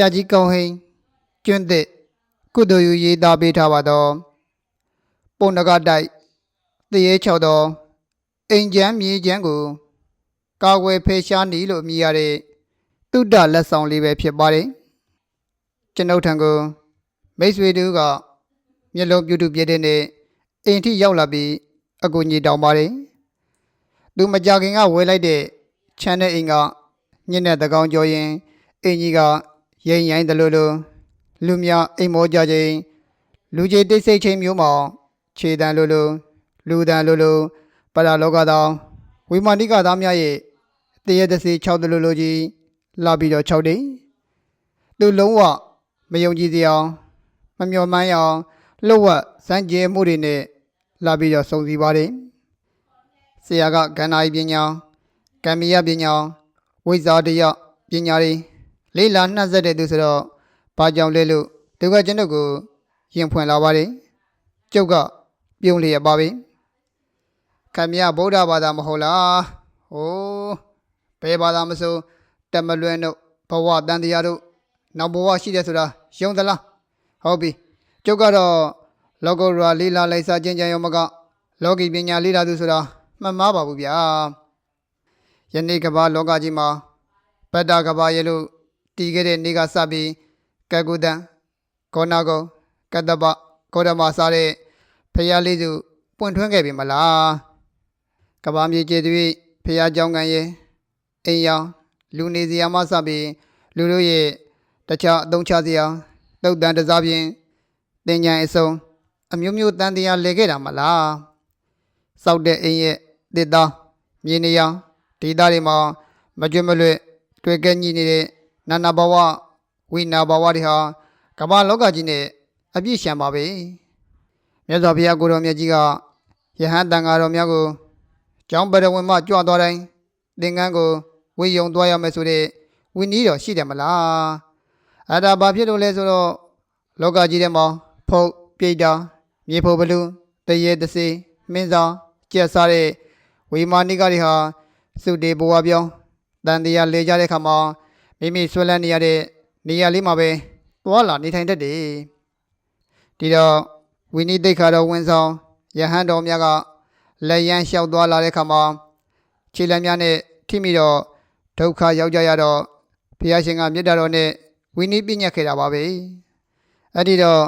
ရာကြီးကောင်းဟိန်းကျွန်းသစ်ကုသိုလ်ယူရေးသားပေးထားပါတော့ပုံနဂတိုက်တရေချောက်တော်အိမ်ချမ်းမြေချမ်းကိုကာဝယ်ဖေရှားနီလို့အမည်ရတဲ့တုဒ္ဒလက်ဆောင်လေးပဲဖြစ်ပါတယ်ကျွန်ုပ်ထံကိုမိတ်ဆွေတို့ကမျက်လုံးပြုတုပြည့်တဲ့နဲ့အိမ်ထိရောက်လာပြီးအကူညီတောင်းပါတယ်သူမကြခင်ကဝယ်လိုက်တဲ့ချမ်းတဲ့အိမ်ကညနေတကောင်ကြောရင်အင်ကြီးက ရိမ်ရိုင်းတယ်လို့လို့လူများအိမ်မောကြခြင်းလူကြီးတိတ်ဆိတ်ချင်းမျိုးမှာခြေတန်းလို့လို့လူတန်းလို့လို့ပရာလောကသောဝိမာနိကသားများရဲ့တရေတစီ6တလို့လို့ကြီးလာပြီးတော့6တိသူလုံးဝမယုံကြည်စရာမမျှော်မှန်းရအောင်လှုပ်ဝက်စမ်းကြဲမှုတွေနဲ့လာပြီးတော့စုံစည်းပါတယ်ဆရာကကန္နာယပညာကံမယပညာဝိဇ္ဇာတရားပညာတွေ လေးလာနှံ့ဆက်တဲ့သူဆိုတော့ဘာကြောင့်လဲလို့သူကကျွန်တော်ကိုရင်ဖွင့်လာပါတယ်ကျုပ်ကပြုံးလျက်ပါပဲခမရဗုဒ္ဓဘာသာမဟုတ်လားဟိုးဘယ်ဘာသာမဆိုတမလွဲတို့ဘဝတန်တရားတို့နောက်ဘဝရှိတယ်ဆိုတာယုံသလားဟုတ်ပြီကျုပ်ကတော့လောကုတ္တရာလေးလာလိုက်စားခြင်းကြံရောမကလောကီပညာလေးလာသူဆိုတာမှတ်မှားပါဘူးဗျာယနေ့ကမ္ဘာလောကကြီးမှာဗတ္တကဘာရဲ့လို့ တည်ခဲ့တဲ့နေ့ကစပြီးကကုတံကောနာကုံကတ္တပကောဓမစတဲ့ဖရာလေးစုပွင့်ထွန်းခဲ့ပြီမလားကဘာမြေကျေသွေးဖရာကြောင်းကန်ရဲ့အိမ်ရောင်လူနေစရာမှစပြီးလူတို့ရဲ့တခြားအသုံးချစရာတုတ်တန်တစားဖြင့်တင်ညာအစုံအမျိုးမျိုးတန်တရားလဲခဲ့တာမလားစောက်တဲ့အိမ်ရဲ့တစ်သားမြေနေရောင်ဒေသတွေမှာမကြွမလွတ်တွေ့ကဲညီနေတဲ့ နာနာဘဝဝိနာဘဝတွေဟာကမ္ဘာလောကကြီးနဲ့အပြည့်ရှံပါပဲမြတ်စွာဘုရားကိုတော်မြတ်ကြီးကယဟန်တန်ဃာတော်များကိုကျောင်းပရဝင်မှကြွသွားတိုင်းသင်္ကန်းကိုဝေယုံသွားရမယ်ဆိုတဲ့ဝိနည်းတော်ရှိတယ်မလားအဲ့ဒါဘာဖြစ်လို့လဲဆိုတော့လောကကြီးထဲမှာဖုတ်ပြိတ္တာမြေဖို့ဘလူးတရေတစေမင်းဆောင်ကျက်စားတဲ့ဝိမာနိကတွေဟာစုတေဘဝပြောင်းတန်တရားလေကြတဲ့ခါမှာ မိမိဆွဲလန်းနေရတဲ့နေရာလေးမှာပဲသွားလာနေထိုင်တတ်တယ်ဒီတော့ဝိနည်းတိတ်ခါတော်ဝင်ဆောင်ယဟန်တော်များကလက်ရန်လျှောက်သွားလာတဲ့ခါမှာခြေလမ်းများနဲ့ထိမိတော့ဒုက္ခရောက်ကြရတော့ဘုရားရှင်ကမြတ်တော်နဲ့ဝိနည်းပြညတ်ခဲ့တာပါပဲအဲ့ဒီတော့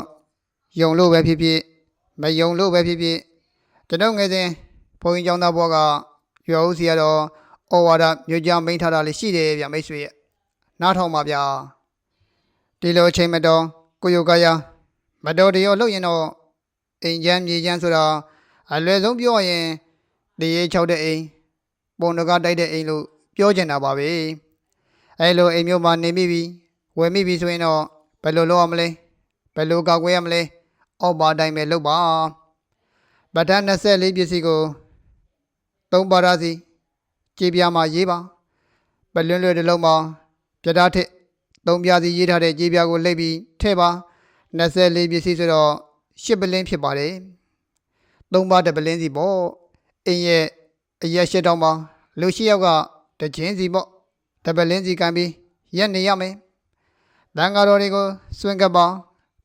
ယုံလို့ပဲဖြစ်ဖြစ်မယုံလို့ပဲဖြစ်ဖြစ်ကျွန်တော်ငယ်စဉ်ဘုန်းကြီးကျောင်းသားဘွားကရွာဦးစီရတော့ဩဝါဒမြို့ကြားမိန်ထားတာလေးရှိတယ်ဗျမိတ်ဆွေရဲ့ နားထောင်ပါဗျာဒီလိုအချိန်မတော်ကိုယုတ်ကရမတော်တရောလှုပ်ရင်တော့အိမ်ချမ်းမြေချမ်းဆိုတာအလွယ်ဆုံးပြောရင်တရေချောက်တဲ့အိမ်ပုံတကားတိုက်တဲ့အိမ်လို့ပြောချင်တာပါပဲအဲလိုအိမ်မျိုးမှာနေမိပြီဝယ်မိပြီဆိုရင်တော့ဘယ်လိုလုပ်ရမလဲဘယ်လိုကောက်ွယ်ရမလဲအောက်ပါတိုင်းပဲလုပ်ပါဗဒ္ဒ24ပစ္စည်းကိုသုံးပါရစီကြည်ပြားမှာရေးပါပလွန်းလွယ်တစ်လုံးမှာ ပြတားထက်သုံးပြားစီရေးထားတဲ့ကြည်ပြားကိုလိပ်ပြီးထည့်ပါ24ပစ္စည်းဆိုတော့10ပလင်းဖြစ်ပါတယ်သုံးပါတစ်ပလင်းစီပေါ့အင်းရဲ့အရက်ရှစ်တောင်းပါလူရှိယောက်ကတချင်းစီပေါ့တပလင်းစီကန်ပြီးရက်နေရမယ်တန်ဃာတော်တွေကိုစွန့်ကပ်ပါ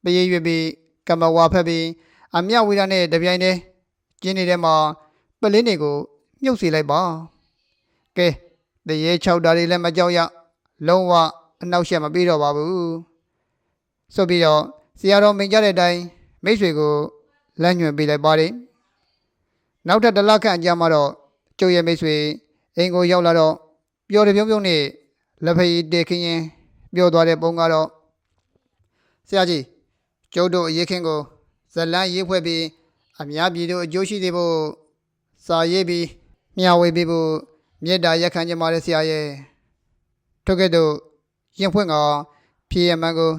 ပရိရွေပြီးကမ္မဝါဖက်ပြီးအမြဝိရနဲ့တပြိုင်တည်းကျင်းနေတဲ့မှာပလင်းတွေကိုမြုပ်စီလိုက်ပါကဲတရေ6ဓာတ်တွေလည်းမကြောက်ရ လုံးဝအနောက်ရှက်မပြီးတော့ပါဘူးဆိုပြီးတော့ဆရာတော်မိန်ကြတဲ့အတိုင်းမိတ်ဆွေကိုလက်ညွှန်ပေးလိုက်ပါတယ်နောက်ထပ်တစ်လခန့်အကြာမှာတော့ကျုပ်ရဲ့မိတ်ဆွေအိမ်ကိုရောက်လာတော့ပျော်တယ်ပြုံးပြုံးနဲ့လက်ဖက်ရည်တေခင်းရင်ပြောသွားတဲ့ပုံကတော့ဆရာကြီးကျုပ်တို့အရေးခင်းကိုဇလန်းရေးဖွဲ့ပြီးအများပြည်တို့အကျိုးရှိစေဖို့စာရေးပြီးမျှဝေပေးဖို့မေတ္တာရက်ခံကြပါရဆရာရဲ့ ထို့ကဲ့သို့ရင်ဖွင့်ကဖြေရမှန်ကို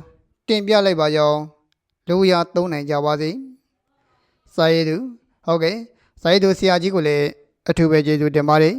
တင်ပြလိုက်ပါရောင်းလူရသုံးနိုင်ကြပါစေစာရေးသူဟုတ်ကဲ့စာရေးသူဆရာကြီးကိုလည်းအထူးပဲကျေးဇူးတင်ပါတယ်